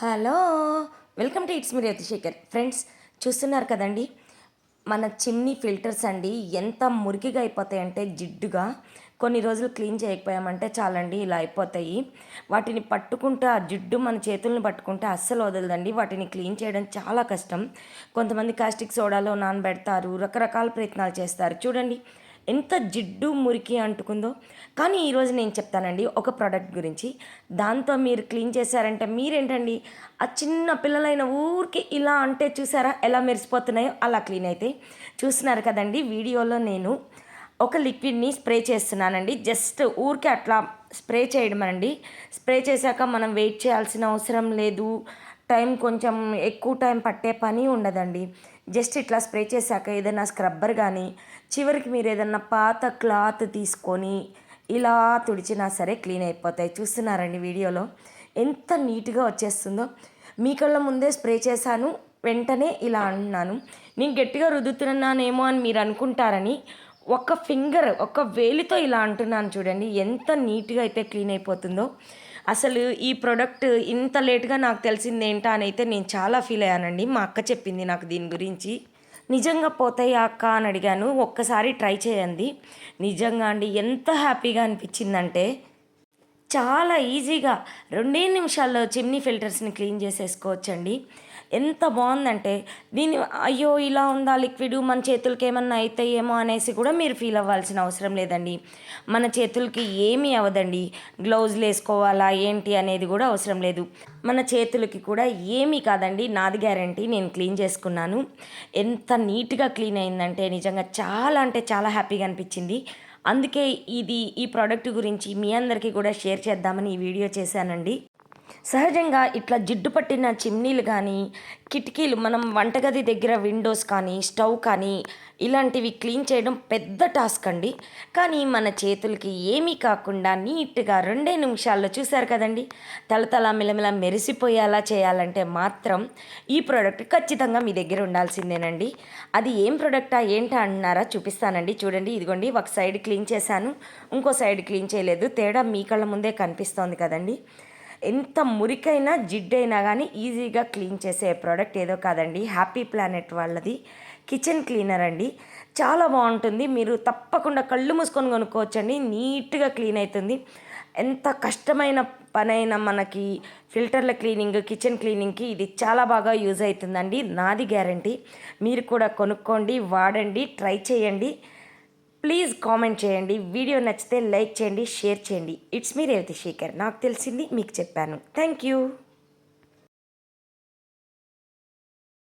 Hello welcome to it's me Revathi Shekar. Friends చూస్తున్నారు కదండి మన చిమ్నీ ఫిల్టర్స్ అండి ఎంత మురికిగా అయిపోతాయంటే జిడ్డుగా. కొన్ని రోజులు క్లీన్ చేయకపోయామంటే చాలండి ఇలా అయిపోతాయి. వాటిని పట్టుకుంటే ఆ జిడ్డు మన చేతులను పట్టుకుంటే అస్సలు వదలదండి. వాటిని క్లీన్ చేయడం చాలా కష్టం. కొంతమంది కాస్టిక్ సోడాలో నానబెడతారు రకరకాల ప్రయత్నాలు చేస్తారు. చూడండి ఎంత జిడ్డు మురికి అంటుకుందో. కానీ ఈరోజు నేను చెప్తానండి ఒక ప్రోడక్ట్ గురించి. దాంతో మీరు క్లీన్ చేశారంటే మీరేంటండి? ఆ చిన్న పిల్లలైన ఊరికి ఇలా అంటే చూసారా ఎలా మెరిసిపోతున్నాయో? అలా క్లీన్ అయితే. చూస్తున్నారు కదండి వీడియోలో నేను ఒక లిక్విడ్ని స్ప్రే చేస్తున్నానండి. జస్ట్ ఊరికే అట్లా స్ప్రే చేయడం అండి స్ప్రే చేశాక మనం వెయిట్ చేయాల్సిన అవసరం లేదు. టైం కొంచెం ఎక్కువ టైం పట్టే పని ఉండదండి. జస్ట్ ఇట్లా స్ప్రే చేశాక ఏదైనా స్క్రబ్బర్ కానీ చివరికి మీరు ఏదన్నా పాత క్లాత్ తీసుకొని ఇలా తుడిచినా సరే క్లీన్ అయిపోతాయి. చూస్తున్నారండి వీడియోలో? ఎంత నీట్గా వచ్చేస్తుందో. మీ కళ్ళ ముందే స్ప్రే చేశాను వెంటనే ఇలా అంటున్నాను నేను గట్టిగా రుద్దుతున్నానేమో అని మీరు అనుకుంటారని ఒక ఫింగర్ ఒక వేలితో ఇలా అంటున్నాను చూడండి. ఎంత నీట్గా అయితే క్లీన్ అయిపోతుందో. అసలు ఈ ప్రోడక్ట్ ఇంత లేట్గా నాకు తెలిసింది ఏంటా అని అయితే నేను చాలా ఫీల్ అయ్యానండి. మా అక్క చెప్పింది నాకు దీని గురించి. నిజంగా పోతాయా అక్క? అని అడిగాను. ఒక్కసారి ట్రై చేయండి. నిజంగా అండి ఎంత హ్యాపీగా అనిపించిందంటే చాలా ఈజీగా రెండే నిమిషాల్లో చిమ్నీ ఫిల్టర్స్ని క్లీన్ చేసేసుకోవచ్చండి. ఎంత బాగుందంటే దీని అయ్యో ఇలా ఉందా లిక్విడ్? మన చేతులకి ఏమన్నా అవుతాయేమో అనేసి కూడా మీరు ఫీల్ అవ్వాల్సిన అవసరం లేదండి. మన చేతులకి ఏమీ అవ్వదండి. గ్లౌజులు వేసుకోవాలా ఏంటి అనేది కూడా అవసరం లేదు. మన చేతులకి కూడా ఏమీ కాదండి. నాది గ్యారంటీ నేను క్లీన్ చేసుకున్నాను. ఎంత నీట్గా క్లీన్ అయిందంటే నిజంగా చాలా అంటే చాలా హ్యాపీగా అనిపించింది. అందుకే ఇది ఈ ప్రోడక్ట్ గురించి మీ అందరికీ కూడా షేర్ చేద్దామని ఈ వీడియో చేశానండి. సహజంగా ఇట్లా జిడ్డు పట్టిన చిమ్నీలు కానీ కిటికీలు మనం వంటగది దగ్గర విండోస్ కానీ స్టవ్ కానీ ఇలాంటివి క్లీన్ చేయడం పెద్ద టాస్క్ అండి. కానీ మన చేతులకి ఏమీ కాకుండా నీట్గా రెండే నిమిషాల్లో చూశారు కదండి. తలతల మిలమిల మెరిసిపోయేలా చేయాలంటే మాత్రం ఈ ప్రోడక్ట్ ఖచ్చితంగా మీ దగ్గర ఉండాల్సిందేనండి. అది ఏం ప్రోడక్టా ఏంటా అన్నారా చూపిస్తానండి. చూడండి ఇదిగోండి ఒక సైడ్ క్లీన్ చేశాను. ఇంకో సైడ్ క్లీన్ చేయలేదు. తేడా మీ కళ్ళ ముందే కనిపిస్తోంది కదండి. ఎంత మురికైనా జిడ్డైనా కానీ ఈజీగా క్లీన్ చేసే ప్రోడక్ట్ ఏదో కాదండి. హ్యాపీ ప్లానెట్ వాళ్ళది. కిచెన్ క్లీనర్ అండి. చాలా బాగుంటుంది. మీరు తప్పకుండా కళ్ళు మూసుకొని కొనుక్కోవచ్చండి. నీట్గా క్లీన్ అవుతుంది ఎంత కష్టమైన పనైనా మనకి ఫిల్టర్ల క్లీనింగ్ కిచెన్ క్లీనింగ్కి ఇది చాలా బాగా యూజ్ అవుతుందండి. నాది గ్యారంటీ. మీరు కూడా కొనుక్కోండి వాడండి ట్రై చేయండి. ప్లీజ్ కామెంట్ చేయండి. వీడియో నచ్చితే లైక్ చేయండి షేర్ చేయండి. ఇట్స్ మీ రేవతి శేఖర్ నాకు తెలిసింది మీకు చెప్పాను. Thank you